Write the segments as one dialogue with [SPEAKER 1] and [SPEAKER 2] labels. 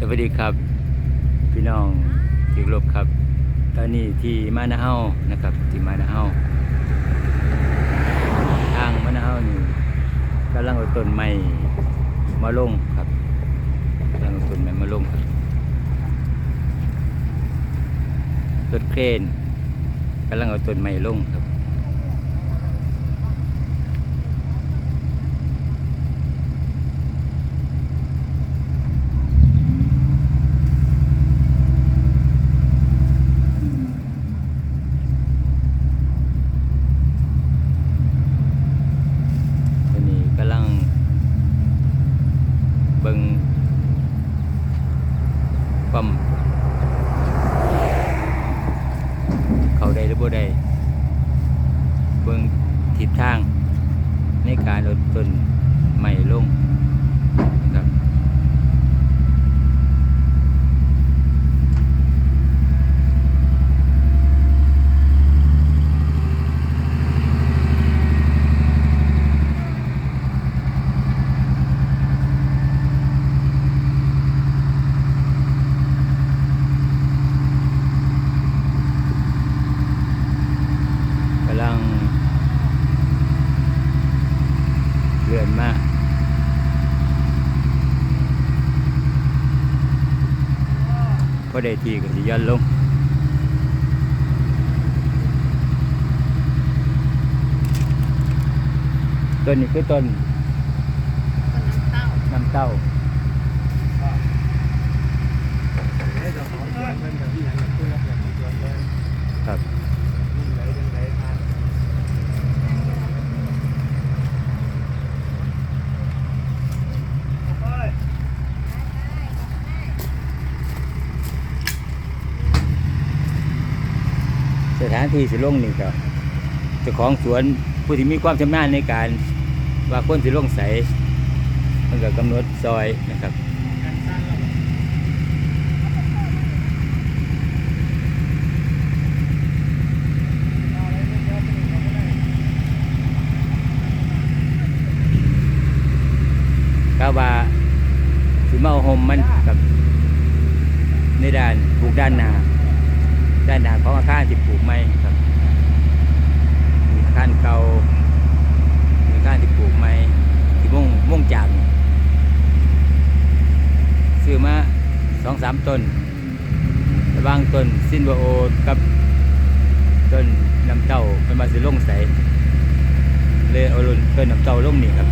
[SPEAKER 1] สวัสดีครับ พี่น้องที่เคารบครับ ตอนนี้ที่มานาเฮานะครับ ที่มานาเฮาทางมานาเฮานี่กำลังเอาต้นไม้มาลงครับกำลังเอาต้นไม้มาลงครับรถเครนกำลังเอาต้นไม้ลงครับ ตอนนี้กำลังเบิ่ง ปั๊มเขาได้หรือบ่ได้เบิ่งทิศทางในการลดต้นใหม่ลงนะครับกำลังเลื่อนมา พอได้ทีก็สิย้อนลงต้นนี้คือต้น
[SPEAKER 2] ต้นน้ำเต้า
[SPEAKER 1] น้ำเต้า ครับ สถาน ที่สิลงนี่ก็เจ้าของสวนผู้ที่มีความชำนาญในการว่าคนสิลงใสมันก็กำหนดซอยนะครับ ก็ว่าสิมาเอาห่มมันกับในด้านปลูกด้านหนาด้านหนาของอาคารที่ปลูกไม้ครับมีอาคารเก่ามีอาคารที่ปลูกไม้ที่มุ่งมุ่งจากนี่ซื้อมาสองสามต้นระว่างต้นซินโบโอกับต้นน้ำเต้าเป็นมาสิลงใสเลยเอาลนต้นน้ำเต้าลงนี่ครับ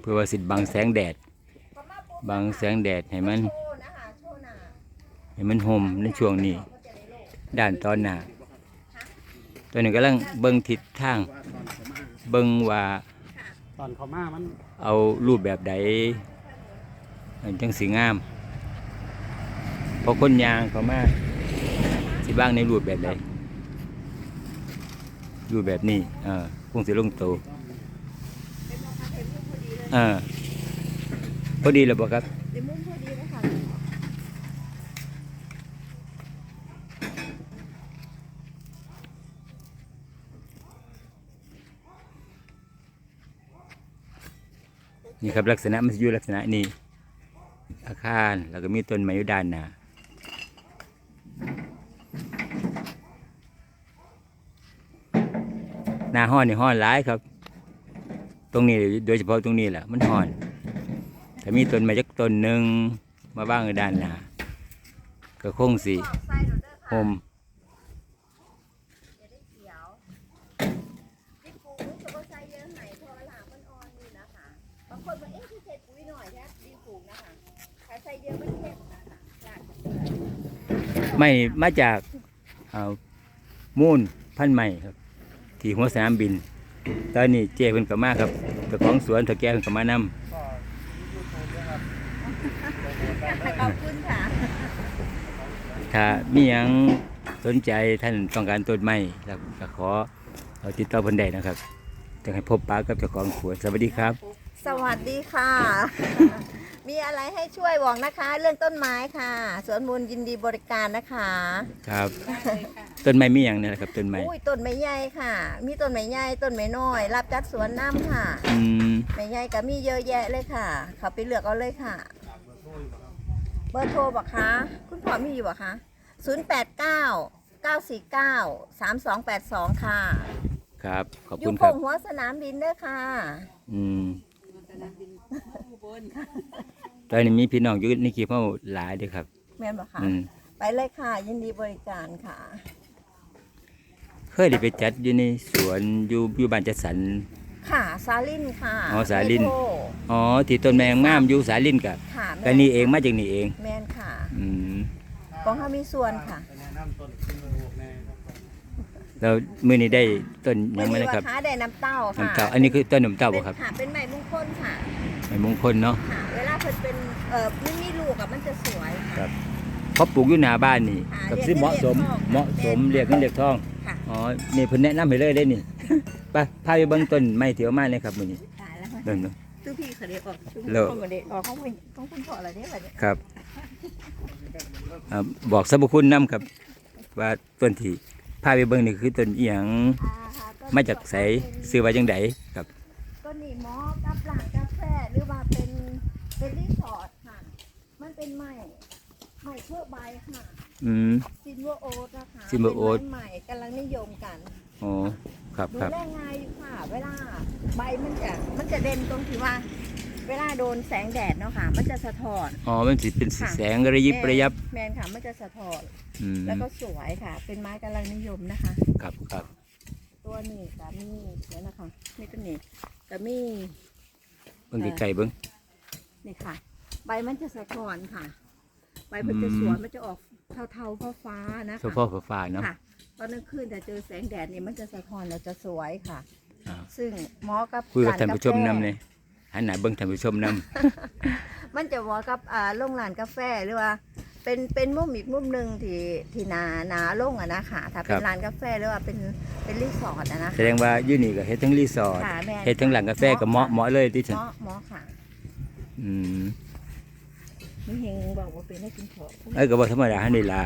[SPEAKER 1] เพื่อว่าสิบังแสงแดด บังแสงแดดให้มัน ให้มันห่มในช่วงนี้ ด้านตอนหน้าตอนนี้กำลังเบิ่งทิศทาง เบิ่งว่า
[SPEAKER 3] ตอนเขามามัน
[SPEAKER 1] เอารูปแบบใดมันจังสีงามเพอคนยางเขามาสิบ้างในรูปแบบใดรูปแบบนี้เออคงสิลงโตเออพอดีแล้วบ่ครับ
[SPEAKER 2] ในมุมพอดีนะคะ
[SPEAKER 1] นี่ครับลักษณะมันสิอยู่ลักษณะนี้ อาคารแล้วก็มีต้นไม้อยู่ด้านหน้าหน้าห้อนนี่ห้อนหลายครับ ตรงนี้โดยเฉพาะตรงนี้แหละมันห้อนถ้ามีต้นไม้จักต้นหนึ่งมาบ้างด้านหน้าก็คงสิ
[SPEAKER 2] บอกไส้เราเด้อ
[SPEAKER 1] โฮ
[SPEAKER 2] ค่
[SPEAKER 1] ม
[SPEAKER 2] อย่าได้เขียวที่ปูรู้สึกว่าไส้เยอะไหนเพราะว่าหลามันอ่อนนี่นะคะบางคนว่าเอ๊ะที่ใส่ปุ๋ยหน่อยแค่ดินปลูกนะคะถ้าใส่เยอะมันเข้มนะคะหลากจะเกิด
[SPEAKER 1] ไม่มาจากเอ่อมูลพันธุ์ใหม่ครับ ที่หัวสนามบิน ตอนนี้เจ้เพิ่นก็มาครับเจ้าของสวนเถาแก่เพิ่นก็มานำ
[SPEAKER 3] ก็ยูทูบนะครับ
[SPEAKER 2] ขอบคุณค่ะ
[SPEAKER 1] ถ้ามีหยังสนใจท่านต้องการต้นไม้แล้วก็ขอเอาติดต่อเพิ่นได้นะครับจะให้พบปะกับเจ้าของสวนสวัสดีครับ
[SPEAKER 2] สวัสดีค่ะ มีอะไรให้ช่วยบอกนะคะ เรื่องต้นไม้ค่ะสวนมูลยินดีบริการนะคะ
[SPEAKER 1] ครับ ต้นไม้มีอย่างเนี่ยครับต้นไม้
[SPEAKER 2] อุ้ยต้นไม้ใหญ่ค่ะ มีต้นไม้ใหญ่ต้นไม้น้อย รับจัดสวนน้ำค่ะ
[SPEAKER 1] อืม
[SPEAKER 2] ไม้ใหญ่ก็มีเยอะแยะเลยค่ะ เขาไปเลือกเอาเลยค่ะ เบอร์โทรบอกคะคุณพ่อมีอยู่บอกคะ089 949 3282ค่ะ
[SPEAKER 1] ครับขอบ
[SPEAKER 2] อ
[SPEAKER 1] คุ
[SPEAKER 2] ยู่
[SPEAKER 1] ณ
[SPEAKER 2] โค
[SPEAKER 1] ครับ
[SPEAKER 2] งหัวสนามบินเด้อค่ะ
[SPEAKER 1] อืม ตอนนี้มีพี่น้องอยู่ในคลิปเขาหลายเด้วยครับ
[SPEAKER 2] แม่นบอกคะ
[SPEAKER 1] อืม
[SPEAKER 2] ไปเลยค่ะ ยินดีบริการค่ะ
[SPEAKER 1] เคยได้ไปจัดอยู่ในสวนอยู่อยู่บ้านจัดสรร
[SPEAKER 2] ค่ะซาลินค่ะ
[SPEAKER 1] อ๋อสาลิน
[SPEAKER 2] เมโทร
[SPEAKER 1] อ๋อที่ต้นแมงงามอยู่สาลินกับ
[SPEAKER 2] ค่ะ
[SPEAKER 1] กันนี่เองมาจากนี่เอง
[SPEAKER 2] แม่นค่ะ
[SPEAKER 1] อืม
[SPEAKER 2] กองเขามีส่วนค่ะ
[SPEAKER 3] ไปแนะนำต้นขึ้นมาลูกแน่ครับ
[SPEAKER 1] แล้วมื้อนี้ได้ต้นหยัง
[SPEAKER 2] วั
[SPEAKER 1] มา
[SPEAKER 2] นี้
[SPEAKER 1] นะค
[SPEAKER 2] ว่า
[SPEAKER 1] รับ
[SPEAKER 2] ค้าได้น้ำเต้าค่ะ
[SPEAKER 1] น้ำเต้าอันนี้คือต้นน้ำเต้าบ่ครับ
[SPEAKER 2] เป็นค่ะเป็นใหม่มงคลค่ะ
[SPEAKER 1] ไม้มงคลเนาะ
[SPEAKER 2] ค่ะเวลาเพิ่นเป็นเอ่อไม่มีลูกอะมันจะสวย
[SPEAKER 1] ครั
[SPEAKER 2] ค่ะ
[SPEAKER 1] บเพราะปลูกอยู่หน้าบ้านนี่
[SPEAKER 2] อ่า
[SPEAKER 1] กับ
[SPEAKER 2] เรียก
[SPEAKER 1] สิเหมาะสม
[SPEAKER 2] เรียกทอง
[SPEAKER 1] เหมาะสม
[SPEAKER 2] เรี
[SPEAKER 1] เรี
[SPEAKER 2] ย
[SPEAKER 1] ย
[SPEAKER 2] ก
[SPEAKER 1] กเงินเรียกทอง
[SPEAKER 2] ค่ะ
[SPEAKER 1] อ๋อนี่เพิ่นแนะนำให้เลยได้นี่ ไปพาไปเบิ่งต้นไม้ที่เอามาเลยครับมื้อนี้
[SPEAKER 2] ตายแล้วค่ะ
[SPEAKER 1] เบิ่งเนาะ
[SPEAKER 2] ตู้พี่เขาเรียกออกตู้
[SPEAKER 1] เลิก
[SPEAKER 2] ของเด็กออกของคุณของคุณพ่ออะไรเนี่ยแบบนี้
[SPEAKER 1] ครับอ่าบอกสรรพคุณนํครับ ว่าต้นที่พาไปเบิ่งนี่คือต้นอีหยัง
[SPEAKER 2] อ่าค่ะต้น
[SPEAKER 1] มาจากไสซื้อไว้จังไดครับ
[SPEAKER 2] ต้นนี้หมอกับหลานกาแฟหรือว่าเป็น เป็นรีสอร์ทค่ะ มันเป็นไม้ไม้เพื่อใบค่ะ
[SPEAKER 1] อืม
[SPEAKER 2] ซินเวอร์โอ๊ตนะคะ
[SPEAKER 1] Silver
[SPEAKER 2] เป็น
[SPEAKER 1] oat
[SPEAKER 2] ไม้ใหม่กำลังนิยมกัน
[SPEAKER 1] อ๋อครับ
[SPEAKER 2] ดู
[SPEAKER 1] ครับ
[SPEAKER 2] แลง่ายอยู่ค่ะ เวลาใบมันจะมันจะเด่นตรงที่ว่า เวลาโดนแสงแดดเนาะค่ะ มันจะสะท้อน
[SPEAKER 1] อ๋อมันสิเป็น
[SPEAKER 2] ค่ะ
[SPEAKER 1] แสงระยิบระยับ
[SPEAKER 2] แมนค่ะ มันจะสะท้อน
[SPEAKER 1] อืม
[SPEAKER 2] แล้วก็สวยค่ะ เป็นไม้กำลังนิยมนะคะ
[SPEAKER 1] ครับครับ
[SPEAKER 2] ตัวนี้ก็มีเดี๋ยวนะคะนี่ตัวนี้ก็มี
[SPEAKER 1] เบิ่งไกลๆเบิ่ง
[SPEAKER 2] นี่ค่ะ ใบมันจะสะท้อนค่ะ ใบมันจะ
[SPEAKER 1] อืม
[SPEAKER 2] สวยมันจะออกเทาๆฟ้าๆนะ
[SPEAKER 1] เฉ
[SPEAKER 2] คะ
[SPEAKER 1] พาะฟ้าๆเนาะ
[SPEAKER 2] ค่ะ ตอนกลางคืนแต่เจอแสงแดดนี่มันจะสะท้อนแล้วจะสวยค่ะ
[SPEAKER 1] อ่า
[SPEAKER 2] ซึ่งเหมอกับ
[SPEAKER 1] คุยกับ
[SPEAKER 2] ร้
[SPEAKER 1] ท่านผู้ชม
[SPEAKER 2] ก
[SPEAKER 1] นํ
[SPEAKER 2] แฟ
[SPEAKER 1] เลยหันหน้าเบิ่งท่านผู้ชมนํ
[SPEAKER 2] มันจะเหมอกับอ่าโรงร้านกาแฟหรือว่า เป็นเป็นมุมอีกมุมหนึ่งที่ที่นานาโล่งอะนะคะถ้าเป็นร้านกาแฟหรือว่าเป็นเป็นรีสอร์ทอะนะ
[SPEAKER 1] แส
[SPEAKER 2] คะ
[SPEAKER 1] ดงว่าอยู่นี่ก็เฮ็ดทั้งรีสอร์ท
[SPEAKER 2] ค่ะแม่น
[SPEAKER 1] เฮ็ดทั้งหลังกาแฟก็เหมาะเหมาะเลยที่
[SPEAKER 2] เห
[SPEAKER 1] สุด
[SPEAKER 2] มาะเหมาะค่ะ
[SPEAKER 1] อืม
[SPEAKER 2] นี่เฮงบอกว่าเป็นให้กินของ
[SPEAKER 1] เอ้ยก็บ่ธรรมดาหั่นนี่ล่ะ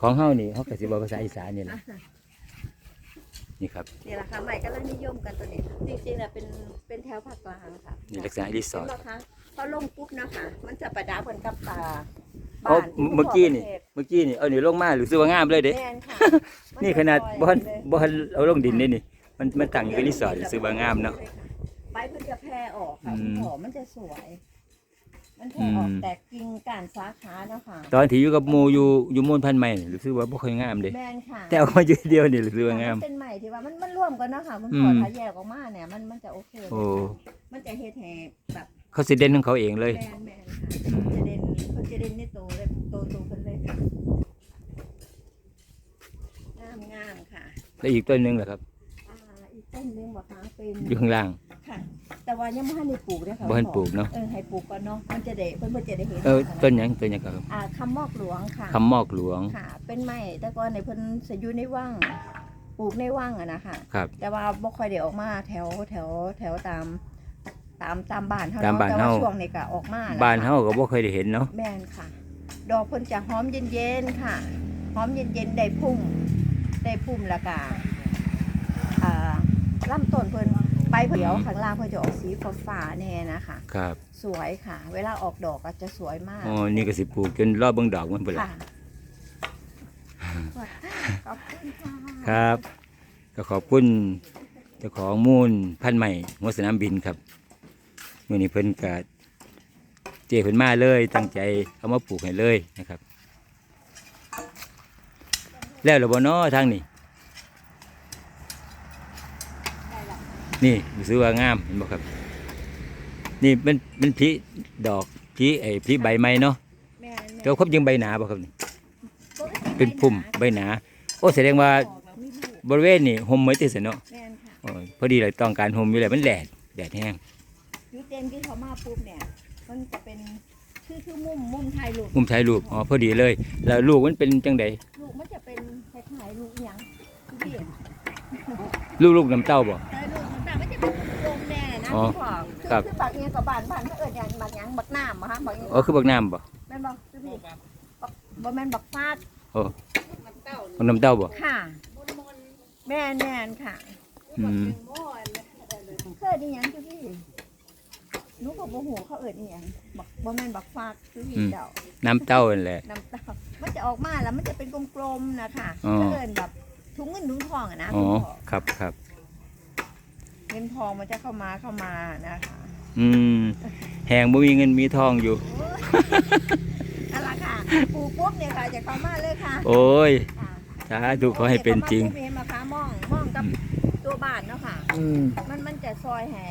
[SPEAKER 1] ของเฮานี่เฮาก็สิบอกภาษาอีสานนี่ล่ะนี่ครับ
[SPEAKER 2] นี่แหละค่ะใหม่ก็เลยนิยมกันตัวนี้จริงๆเนี่ยเป็นเป็นแถวภาคกลางค่ะ
[SPEAKER 1] นี่ลักษณะรีสอร์ท
[SPEAKER 2] เห็นไหมคะพอลงปุ๊บนะคะมันจะประดับเหมือนกับตา
[SPEAKER 1] เอา
[SPEAKER 2] บ้านที่
[SPEAKER 1] เมื่อกี้นี่
[SPEAKER 2] ประเทศ
[SPEAKER 1] เมื่อกี้นี่เอานี่ลงมารู้สึกว่างามเลยเด้
[SPEAKER 2] แม่นค่ะ
[SPEAKER 1] นี่ขนาด
[SPEAKER 2] มั
[SPEAKER 1] บ่
[SPEAKER 2] จะ
[SPEAKER 1] ทัน
[SPEAKER 2] ลอยเลย
[SPEAKER 1] บ่ทันเอาลงดินนี่นี่มันมันตั้งอยู่ในรีสอร์ทรู้สึกว่างามเนาะ
[SPEAKER 2] ใบมันจะแพร่ออกค่ะ
[SPEAKER 1] อืม
[SPEAKER 2] หอมมันจะสวย มันแพร่ออก
[SPEAKER 1] อืม
[SPEAKER 2] แตกกิ่งก้านสาขาเนาะค่ะ
[SPEAKER 1] ตอนที่อยู่กับหมู่อยู่อยู่มูลพันธุ์ใหม่นี่รู้สึกว่าบ่ค่อยงามเด้
[SPEAKER 2] แม่นค่ะ
[SPEAKER 1] แต่เอามาอยู่เดียวนี่รู้สึกว่างาม
[SPEAKER 2] นเป็นใหม่ที่ว่ามันมันร่วมกันเนาะค่ะคุณ
[SPEAKER 1] อื
[SPEAKER 2] พ่อ
[SPEAKER 1] ม
[SPEAKER 2] ถ้าแยกออกมาเนี่ยมันมันจะโอเคเลย
[SPEAKER 1] โอ้
[SPEAKER 2] มันจะเฮ็ดให้แบบ
[SPEAKER 1] เขาสิเด่นของเขาเองเลย
[SPEAKER 2] แม่นแม่นค่ะจะเด่นเขาจะเด่นในโตเลยโตโตกันเลยค่ะงามงามค่ะ
[SPEAKER 1] แล้วอีกต้นหนึงล่ะครับ
[SPEAKER 2] อ่าอีกต้นหนึงบอกคะเป็น
[SPEAKER 1] อยู่ข้างล่าง
[SPEAKER 2] ค่ะ แต่ว่ายังไม่ทันได้ปลูกเลยค่ะ
[SPEAKER 1] บ่ทันปลูกเนาะ
[SPEAKER 2] เออให้ปลูกก่อนเนาะมันจะได้เพิ่นเพิ่นจะได้เห็น
[SPEAKER 1] เออต้นหยังต้นหยังครับ
[SPEAKER 2] อ่าคำมอกหลวงค่ะ
[SPEAKER 1] คำมอกหลวง
[SPEAKER 2] ค่ะ เป็นไม้แต่ก่อนในเพิ่นจะอยู่ในว่างปลูกในว่างอะนะคะ
[SPEAKER 1] ครับ
[SPEAKER 2] แต่ว่าบ่ค่อยได้ออกมาแถวแถวแถวตาม ตามตามบ้านเฮา
[SPEAKER 1] ตาม
[SPEAKER 2] เนาะ
[SPEAKER 1] บ้าน
[SPEAKER 2] แต่ว่า
[SPEAKER 1] เฮา
[SPEAKER 2] ช่วงนี้ก็ออกมาแล้ว
[SPEAKER 1] บ้าน
[SPEAKER 2] ค่ะ
[SPEAKER 1] เฮาก็บ่เคยได้เห็นเนาะ
[SPEAKER 2] แม่นค่ะ ดอกเพิ่นจะหอมเย็นๆค่ะหอมเย็นๆได้พุ่มได้พุ่มแล้วก็อ่าลำต้นเพิ่น ใบเขียวข้างล่างเพิ่นจะออกสีฟ้าๆแน่นะคะ
[SPEAKER 1] ครับ
[SPEAKER 2] สวยค่ะ เวลาออกดอกก็จะสวยมาก
[SPEAKER 1] อ๋อนี่ก็สิปลูกจนรอบเบิ่งดอกมันพุ่นล่ะ
[SPEAKER 2] ค่ะขอบคุณค่ะ
[SPEAKER 1] ครับ ก็ขอบคุณเจ้าของมูลพันธุ์ใหม่หัวสนามบินครับมื้อนี้เพิ่นก็เจเพิ่นมาเลย ตั้งใจเอามาปลูกให้เลยนะครับ แล้วล่ะบ่เนาะทางนี้ นี่รู้สึกว่างามเห็นบ่ครับ นี่มันมันพริดอกพริไอ้พริใบไม้เนาะ
[SPEAKER 2] แม่น
[SPEAKER 1] แต่ว่าครบยังใบหนาบ่ครับนี่
[SPEAKER 2] ปกติ
[SPEAKER 1] เป็นพุ่มใบหนา โอ้แสดงว่า
[SPEAKER 2] ออกแล้วไม่รู้
[SPEAKER 1] บริเวณนี่ห่มไว้ติดเสยเนาะ
[SPEAKER 2] แม่นค่ะ
[SPEAKER 1] โอ้ยพอดีเลยต้องการห่มอยู่แล้วมันแดดแดดแห้ง
[SPEAKER 2] ยูเต็มที่เขามาปุ๊บเนี่ย มันจะเป็นคือคือมุมมุมไทยลูก
[SPEAKER 1] มุมถ่ายรูปอ๋อพอดีเลย แล้วลูกมันเป็นจังใด
[SPEAKER 2] ลูกมันจะเป็นคล้ายๆลูกหยังคือพี่
[SPEAKER 1] ลูกลูกน้ำเต้าบ่ อ๋อ
[SPEAKER 2] พี่บอกคือ
[SPEAKER 1] ครับ
[SPEAKER 2] คือบักเนี้ยกับบ้านบ้านเขาเอิ้นหยังบักหยังบักน้ำบ่ฮะบักหยัง
[SPEAKER 1] อ๋อคือบักน้ำบ่
[SPEAKER 2] แม่นบ่คือพี่บักบ่แม่นบักฟาด
[SPEAKER 1] บักน้ำเต้าบ่
[SPEAKER 2] ค่ะ แม่นแม่นค่ะ
[SPEAKER 1] อืม
[SPEAKER 2] เคยได้หยังคือพี่หนูก็บ่ฮู้เขาเอิ้นอีหยังบักบ่แม่นบักฟาดคือพี่เดา
[SPEAKER 1] น้ำเต้านั่นแหละ
[SPEAKER 2] น้ำเต้ามันจะออกมาแล้วมันจะเป็นกลมๆนะคะ
[SPEAKER 1] อ๋อ
[SPEAKER 2] เขาเอิ้นแบบถุงเงินถุงทองอะนะ
[SPEAKER 1] อ๋อ
[SPEAKER 2] คุณพ่อ
[SPEAKER 1] ครับครับ
[SPEAKER 2] เงินทองมันจะเข้ามาเข้ามานะคะ
[SPEAKER 1] อืมแหงบ่มีเงินมีทองอยู่
[SPEAKER 2] นั่นแหละค่ะปลูกปุ๊บเนี่ยค่ะจะเข้ามาเลยค่ะ
[SPEAKER 1] โอ้ย
[SPEAKER 2] ค่ะ
[SPEAKER 1] สาธุขอให้เป็นจริง
[SPEAKER 2] พาะว่าปุ๊บเห็นมะขามม่องม่องกับตัวบ้านเนาะค่ะ
[SPEAKER 1] อืม
[SPEAKER 2] มันมันจะซอยแห่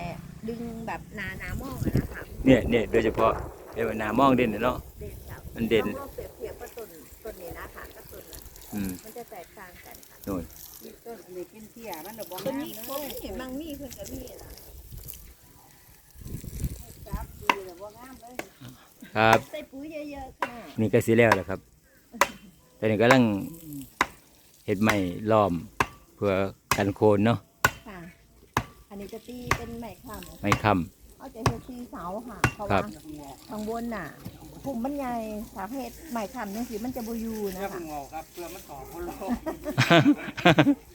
[SPEAKER 2] ดึงแบบหนาหนาม่องอะนะคะ
[SPEAKER 1] เนี่ยเนี่ยโดยเฉพาะเป็นว่าหน้ามองเด่นน่ะเนาะ
[SPEAKER 2] เด่นครับ
[SPEAKER 1] มันเด่น
[SPEAKER 2] ลองเปรียบเทียบกับต้นต้นนี้นะคะกับต้นนั้น
[SPEAKER 1] อืม
[SPEAKER 2] มันจะแตกต่างกันค่ะ
[SPEAKER 1] โน่น
[SPEAKER 4] ต้นนี้กินเที่ยมันดอกบ่
[SPEAKER 2] ต้น
[SPEAKER 4] งาม
[SPEAKER 2] นี้
[SPEAKER 4] เล
[SPEAKER 2] ต้น
[SPEAKER 4] ย
[SPEAKER 2] นี้บางมีเพิ่นก็มีล่ะ
[SPEAKER 4] จับดีดอกบ่งามเลย
[SPEAKER 1] ครับ
[SPEAKER 2] ใส่ปุ๋ยเยอะๆค่ะ
[SPEAKER 1] นี่ก็สิแล้วแหละครับตอนนี้กำลังเห็ดใหม่ล้อม เพื่อกันโคนเนาะ
[SPEAKER 2] ค่ะ อันนี้จะตีเป็นไม้คำ
[SPEAKER 1] ไม่ค้
[SPEAKER 2] เอาจะเฮ็ดตีเสาค่ะเพราะ
[SPEAKER 1] ครั
[SPEAKER 2] ว่า
[SPEAKER 1] บ
[SPEAKER 2] ข้างบนน่ะภูมิมันใหญ่สาเพศไม้คำจังซี่มันจะบ่อยู่
[SPEAKER 3] เพื่
[SPEAKER 2] นะ
[SPEAKER 3] อ
[SPEAKER 2] คะ
[SPEAKER 3] งอกครับเพื่อมันต่อคนโลกำ
[SPEAKER 1] อ๋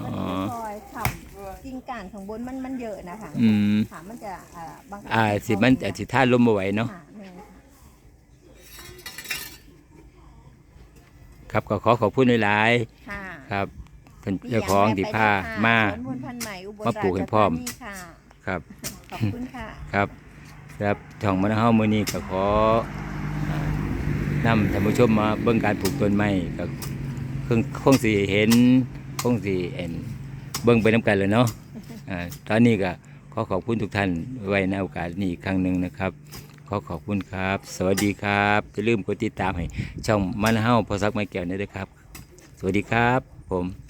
[SPEAKER 2] มั
[SPEAKER 1] อ
[SPEAKER 2] นจะซอยคำกิ่งก้านข้างบนมันมันเยอะนะคะ
[SPEAKER 1] อืม
[SPEAKER 2] ค่ะมันจะอ่าบางครั้ง
[SPEAKER 1] อ่าสิมันอาจสิท่านลมบ่ไหวเนาะ
[SPEAKER 2] ค่ะแม่นค่ะ
[SPEAKER 1] ครับก็ขอขอบคุณหลาย
[SPEAKER 2] ค่ะ
[SPEAKER 1] ๆครับท่านเจ้าของที่พามา
[SPEAKER 2] สวนมูลพันธุ์ใหม่อุบล
[SPEAKER 1] มาปลูกให้พร้อม
[SPEAKER 2] ราชธานีค่ะ
[SPEAKER 1] ครับ
[SPEAKER 2] ขอบคุณค่ะ
[SPEAKER 1] ครับครับช่องมันเฮามื้อนี้ก็ขออ่านำท่านผู้ชมมาเบิ่งการปลูกต้นไม้ก็คงคงสิเห็น คงสิเอ็นเบิ่งไปนํกันเลยเนาะตอนนี้ก็ขอขอบคุณทุกท่านไว้ในโอกาสนี้อีกครั้งหนึ่งนะครับ ขอขอบคุณครับ สวัสดีครับอย่าลืมกดติดตามให้ช่องมันเฮาพอสักไม้แก้วนี่ด้วยครับ สวัสดีครับผม